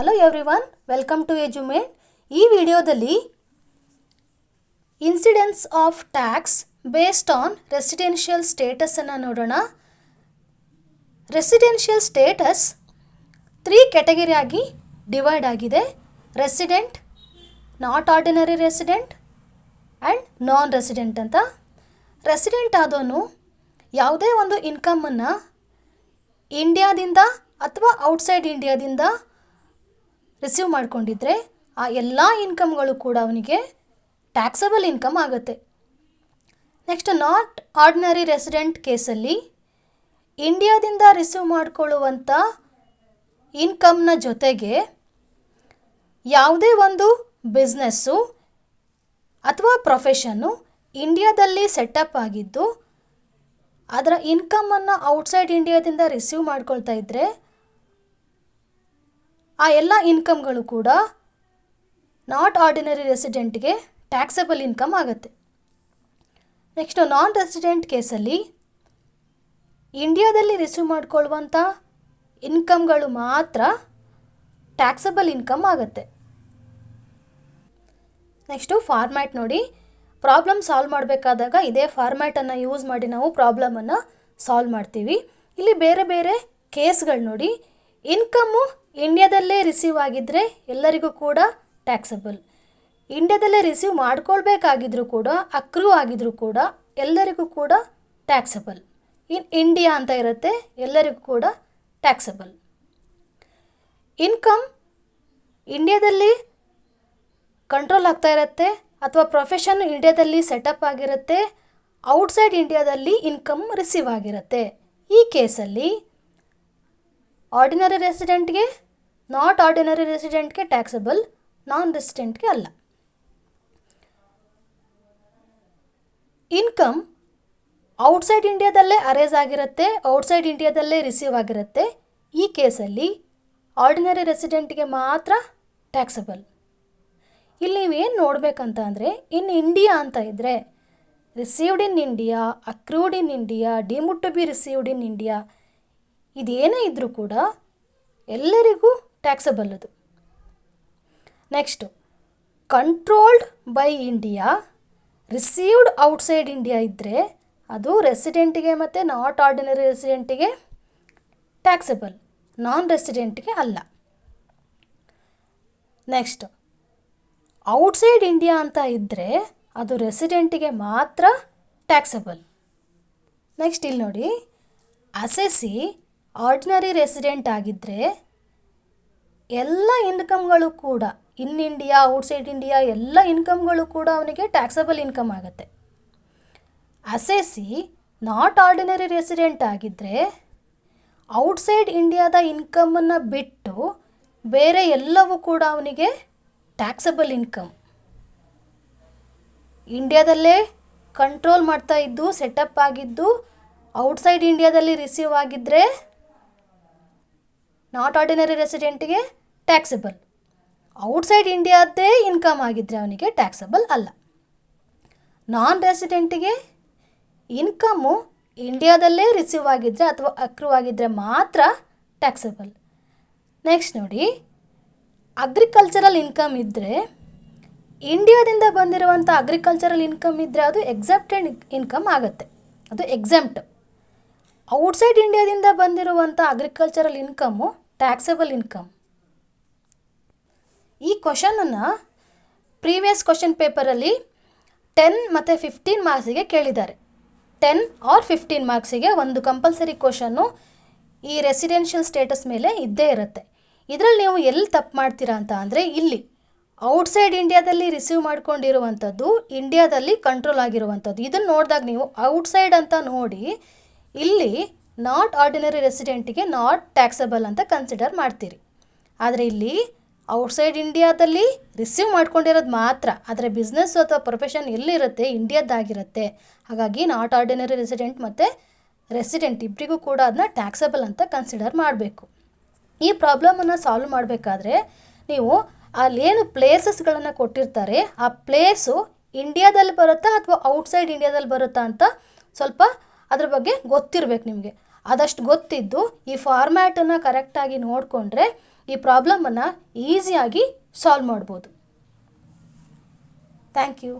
Hello everyone welcome to Edumate ಈ ವಿಡಿಯೋದಲ್ಲಿ incidence of tax based on residential ಸ್ಟೇಟಸನ್ನು ನೋಡೋಣ. Residential status three ಕ್ಯಾಟಗರಿಯಾಗಿ divide ಆಗಿದೆ. Resident not ordinary resident and non resident ಅಂತ. Resident ಆದವನು ಯಾವುದೇ ಒಂದು ಇನ್ಕಮನ್ನು ಇಂಡಿಯಾದಿಂದ ಅಥವಾ ಔಟ್ಸೈಡ್ ಇಂಡಿಯಾದಿಂದ ರಿಸೀವ್ ಮಾಡಿಕೊಂಡಿದ್ರೆ ಆ ಎಲ್ಲ ಇನ್ಕಮ್ಗಳು ಕೂಡ ಅವನಿಗೆ ಟ್ಯಾಕ್ಸಬಲ್ ಇನ್ಕಮ್ ಆಗುತ್ತೆ. ನೆಕ್ಸ್ಟ್ ನಾಟ್ ಆರ್ಡಿನರಿ ರೆಸಿಡೆಂಟ್ ಕೇಸಲ್ಲಿ ಇಂಡಿಯಾದಿಂದ ರಿಸೀವ್ ಮಾಡಿಕೊಳ್ಳುವಂಥ ಇನ್ಕಮ್ನ ಜೊತೆಗೆ ಯಾವುದೇ ಒಂದು ಬಿಸ್ನೆಸ್ಸು ಅಥವಾ ಪ್ರೊಫೆಷನ್ನು ಇಂಡಿಯಾದಲ್ಲಿ ಸೆಟಪ್ ಆಗಿದ್ದು, ಅದರ ಇನ್ಕಮನ್ನು ಔಟ್ಸೈಡ್ ಇಂಡಿಯಾದಿಂದ ರಿಸೀವ್ ಮಾಡ್ಕೊಳ್ತಾ ಇದ್ದರೆ ಆ ಎಲ್ಲ ಇನ್ಕಮ್ಗಳು ಕೂಡ ನಾಟ್ ಆರ್ಡಿನರಿ ರೆಸಿಡೆಂಟ್ಗೆ ಟ್ಯಾಕ್ಸಬಲ್ ಇನ್ಕಮ್ ಆಗುತ್ತೆ. ನೆಕ್ಸ್ಟು ನಾನ್ ರೆಸಿಡೆಂಟ್ ಕೇಸಲ್ಲಿ ಇಂಡಿಯಾದಲ್ಲಿ ರಿಸೀವ್ ಮಾಡಿಕೊಳ್ಳುವಂಥ ಇನ್ಕಮ್ಗಳು ಮಾತ್ರ ಟ್ಯಾಕ್ಸಬಲ್ ಇನ್ಕಮ್ ಆಗುತ್ತೆ. ನೆಕ್ಸ್ಟು ಫಾರ್ಮ್ಯಾಟ್ ನೋಡಿ ಪ್ರಾಬ್ಲಮ್ ಸಾಲ್ವ್ ಮಾಡಬೇಕಾದಾಗ ಇದೇ ಫಾರ್ಮ್ಯಾಟನ್ನು ಯೂಸ್ ಮಾಡಿ ನಾವು ಪ್ರಾಬ್ಲಮನ್ನು ಸಾಲ್ವ್ ಮಾಡ್ತೀವಿ. ಇಲ್ಲಿ ಬೇರೆ ಬೇರೆ ಕೇಸ್ಗಳು ನೋಡಿ ಇನ್ಕಮ್ಮು ಇಂಡಿಯಾದಲ್ಲೇ ರಿಸೀವ್ ಆಗಿದ್ದರೆ ಎಲ್ಲರಿಗೂ ಕೂಡ ಟ್ಯಾಕ್ಸಬಲ್ ಇಂಡ್ಯಾದಲ್ಲೇ ರಿಸೀವ್ ಮಾಡ್ಕೊಳ್ಬೇಕಾಗಿದ್ರೂ ಕೂಡ ಅಕ್ರೂ ಆಗಿದ್ರೂ ಕೂಡ ಎಲ್ಲರಿಗೂ ಕೂಡ ಟ್ಯಾಕ್ಸಬಲ್ ಇನ್ ಇಂಡಿಯಾ ಅಂತ ಇರುತ್ತೆ, ಎಲ್ಲರಿಗೂ ಕೂಡ ಟ್ಯಾಕ್ಸಬಲ್ ಇನ್ಕಮ್ ಇಂಡಿಯಾದಲ್ಲಿ ಕಂಟ್ರೋಲ್ ಆಗ್ತಾ ಇರುತ್ತೆ, ಅಥವಾ ಪ್ರೊಫೆಷನ್ ಇಂಡಿಯಾದಲ್ಲಿ ಸೆಟಪ್ ಆಗಿರುತ್ತೆ ಔಟ್ಸೈಡ್ ಇಂಡಿಯಾದಲ್ಲಿ ಇನ್ಕಮ್ ರಿಸೀವ್ ಆಗಿರುತ್ತೆ. ಈ ಕೇಸಲ್ಲಿ ಆರ್ಡಿನರಿ ರೆಸಿಡೆಂಟ್ಗೆ ನಾಟ್ ಆರ್ಡಿನರಿ ರೆಸಿಡೆಂಟ್ಗೆ ಟ್ಯಾಕ್ಸಬಲ್ ನಾನ್ ರೆಸಿಡೆಂಟ್ಗೆ ಅಲ್ಲ. ಇನ್ಕಮ್ ಔಟ್ಸೈಡ್ ಇಂಡಿಯಾದಲ್ಲೇ ಅರೇಸ್ ಆಗಿರುತ್ತೆ ಔಟ್ಸೈಡ್ ಇಂಡಿಯಾದಲ್ಲೇ ರಿಸೀವ್ ಆಗಿರುತ್ತೆ. ಈ ಕೇಸಲ್ಲಿ ಆರ್ಡಿನರಿ ರೆಸಿಡೆಂಟ್ಗೆ ಮಾತ್ರ ಟ್ಯಾಕ್ಸಬಲ್ ಇಲ್ಲಿ ನೀವೇನು ನೋಡಬೇಕಂತ ಅಂದರೆ ಇನ್ ಇಂಡಿಯಾ ಅಂತ ಇದ್ದರೆ received in India accrued in India deemed to be received in India ಇದೇನೇ ಇದ್ದರೂ ಕೂಡ ಎಲ್ಲರಿಗೂ ಟ್ಯಾಕ್ಸಬಲ್ ಅದು. Next controlled by India received outside India ಇದ್ದರೆ ಅದು ರೆಸಿಡೆಂಟಿಗೆ ಮತ್ತು ನಾಟ್ ಆರ್ಡಿನರಿ ರೆಸಿಡೆಂಟಿಗೆ ಟ್ಯಾಕ್ಸಬಲ್ ನಾನ್ ರೆಸಿಡೆಂಟ್ಗೆ ಅಲ್ಲ. ನೆಕ್ಸ್ಟ್ ಔಟ್ಸೈಡ್ ಇಂಡಿಯಾ ಅಂತ ಇದ್ದರೆ ಅದು ರೆಸಿಡೆಂಟಿಗೆ ಮಾತ್ರ ಟ್ಯಾಕ್ಸಬಲ್ ನೆಕ್ಸ್ಟ್ ಇಲ್ಲಿ ನೋಡಿ ಅಸೆಸಿ ಆರ್ಡಿನರಿ ರೆಸಿಡೆಂಟ್ ಆಗಿದ್ದರೆ ಎಲ್ಲ ಇನ್ಕಮ್ಗಳು ಕೂಡ ಇನ್ ಇಂಡಿಯಾ ಔಟ್ಸೈಡ್ ಇಂಡಿಯಾ ಎಲ್ಲ ಇನ್ಕಮ್ಗಳು ಕೂಡ ಅವನಿಗೆ ಟ್ಯಾಕ್ಸಬಲ್ ಇನ್ಕಮ್ ಆಗುತ್ತೆ. ಅಸೆಸಿ ನಾಟ್ ಆರ್ಡಿನರಿ ರೆಸಿಡೆಂಟ್ ಆಗಿದ್ದರೆ ಔಟ್ಸೈಡ್ ಇಂಡಿಯಾದ ಇನ್ಕಮನ್ನು ಬಿಟ್ಟು ಬೇರೆ ಎಲ್ಲವೂ ಕೂಡ ಅವನಿಗೆ ಟ್ಯಾಕ್ಸಬಲ್ ಇನ್ಕಮ್ ಇಂಡಿಯಾದಲ್ಲೇ ಕಂಟ್ರೋಲ್ ಮಾಡ್ತಾ ಇದ್ದು ಸೆಟಪ್ ಆಗಿದ್ದು ಔಟ್ಸೈಡ್ ಇಂಡಿಯಾದಲ್ಲಿ ರಿಸೀವ್ ಆಗಿದ್ದರೆ ನಾಟ್ ಆರ್ಡಿನರಿ ರೆಸಿಡೆಂಟ್ಗೆ ಟ್ಯಾಕ್ಸಬಲ್ ಔಟ್ಸೈಡ್ ಇಂಡಿಯಾದ್ದೇ ಇನ್ಕಮ್ ಆಗಿದ್ದರೆ ಅವನಿಗೆ ಟ್ಯಾಕ್ಸಬಲ್ ಅಲ್ಲ. ನಾನ್ ರೆಸಿಡೆಂಟಿಗೆ ಇನ್ಕಮ್ಮು ಇಂಡಿಯಾದಲ್ಲೇ ರಿಸೀವ್ ಆಗಿದ್ದರೆ ಅಥವಾ ಅಕ್ರೂವ್ ಆಗಿದ್ದರೆ ಮಾತ್ರ ಟ್ಯಾಕ್ಸಬಲ್ ನೆಕ್ಸ್ಟ್ ನೋಡಿ ಅಗ್ರಿಕಲ್ಚರಲ್ ಇನ್ಕಮ್ ಇದ್ದರೆ ಇಂಡಿಯಾದಿಂದ ಬಂದಿರುವಂಥ ಅಗ್ರಿಕಲ್ಚರಲ್ ಇನ್ಕಮ್ ಇದ್ದರೆ ಅದು ಎಕ್ಸೆಪ್ಟೆಡ್ ಇನ್ಕಮ್ ಆಗುತ್ತೆ. ಅದು ಎಕ್ಸೆಂಪ್ಟ್ ಔಟ್ಸೈಡ್ ಇಂಡಿಯಾದಿಂದ ಬಂದಿರುವಂಥ ಅಗ್ರಿಕಲ್ಚರಲ್ ಇನ್ಕಮ್ಮು ಟ್ಯಾಕ್ಸಬಲ್ ಇನ್ಕಮ್ ಈ ಕ್ವಶನನ್ನು ಪ್ರೀವಿಯಸ್ ಕ್ವಶನ್ ಪೇಪರಲ್ಲಿ ಟೆನ್ ಮತ್ತು ಫಿಫ್ಟೀನ್ ಮಾರ್ಕ್ಸಿಗೆ ಕೇಳಿದ್ದಾರೆ. ಟೆನ್ ಆರ್ ಫಿಫ್ಟೀನ್ ಮಾರ್ಕ್ಸಿಗೆ ಒಂದು ಕಂಪಲ್ಸರಿ ಕ್ವಶನ್ನು ಈ ರೆಸಿಡೆನ್ಷಿಯಲ್ ಸ್ಟೇಟಸ್ ಮೇಲೆ ಇದ್ದೇ ಇರುತ್ತೆ. ಇದರಲ್ಲಿ ನೀವು ಎಲ್ಲಿ ತಪ್ಪು ಮಾಡ್ತೀರಾ ಅಂತ ಅಂದರೆ ಇಲ್ಲಿ. ಔಟ್ಸೈಡ್ ಇಂಡಿಯಾದಲ್ಲಿ ರಿಸೀವ್ ಮಾಡ್ಕೊಂಡಿರುವಂಥದ್ದು ಇಂಡಿಯಾದಲ್ಲಿ ಕಂಟ್ರೋಲ್ ಆಗಿರುವಂಥದ್ದು. ಇದನ್ನು ನೋಡಿದಾಗ ನೀವು ಔಟ್ಸೈಡ್ ಅಂತ ನೋಡಿ, ಇಲ್ಲಿ ನಾಟ್ ಆರ್ಡಿನರಿ ರೆಸಿಡೆಂಟಿಗೆ ನಾಟ್ ಟ್ಯಾಕ್ಸಬಲ್ ಅಂತ ಕನ್ಸಿಡರ್ ಮಾಡ್ತೀರಿ. ಆದರೆ ಇಲ್ಲಿ ಔಟ್ಸೈಡ್ ಇಂಡಿಯಾದಲ್ಲಿ ರಿಸೀವ್ ಮಾಡ್ಕೊಂಡಿರೋದು ಮಾತ್ರ. ಆದರೆ ಬಿಸ್ನೆಸ್ ಅಥವಾ ಪ್ರೊಫೆಷನ್ ಎಲ್ಲಿರುತ್ತೆ? ಇಂಡಿಯಾದ್ದಾಗಿರುತ್ತೆ ಹಾಗಾಗಿ ನಾಟ್ ಆರ್ಡಿನರಿ ರೆಸಿಡೆಂಟ್ ಮತ್ತು ರೆಸಿಡೆಂಟ್ ಇಬ್ಬರಿಗೂ ಕೂಡ ಅದನ್ನ ಟ್ಯಾಕ್ಸಬಲ್ ಅಂತ ಕನ್ಸಿಡರ್ ಮಾಡಬೇಕು. ಈ ಪ್ರಾಬ್ಲಮನ್ನು ಸಾಲ್ವ್ ಮಾಡಬೇಕಾದ್ರೆ ನೀವು ಅಲ್ಲೇನು ಪ್ಲೇಸಸ್ಗಳನ್ನು ಕೊಟ್ಟಿರ್ತಾರೆ, ಆ ಪ್ಲೇಸು ಇಂಡಿಯಾದಲ್ಲಿ ಬರುತ್ತಾ ಅಥವಾ ಔಟ್ಸೈಡ್ ಇಂಡಿಯಾದಲ್ಲಿ ಬರುತ್ತಾ ಅಂತ ಸ್ವಲ್ಪ ಅದ್ರ ಬಗ್ಗೆ ಗೊತ್ತಿರಬೇಕು ನಿಮಗೆ. ಆದಷ್ಟು ಗೊತ್ತಿದ್ದು ಈ ಫಾರ್ಮ್ಯಾಟನ್ನು ಕರೆಕ್ಟಾಗಿ ನೋಡಿಕೊಂಡ್ರೆ ಈ ಪ್ರಾಬ್ಲಮನ್ನು ಈಸಿಯಾಗಿ ಸಾಲ್ವ್ ಮಾಡ್ಬೋದು. Thank you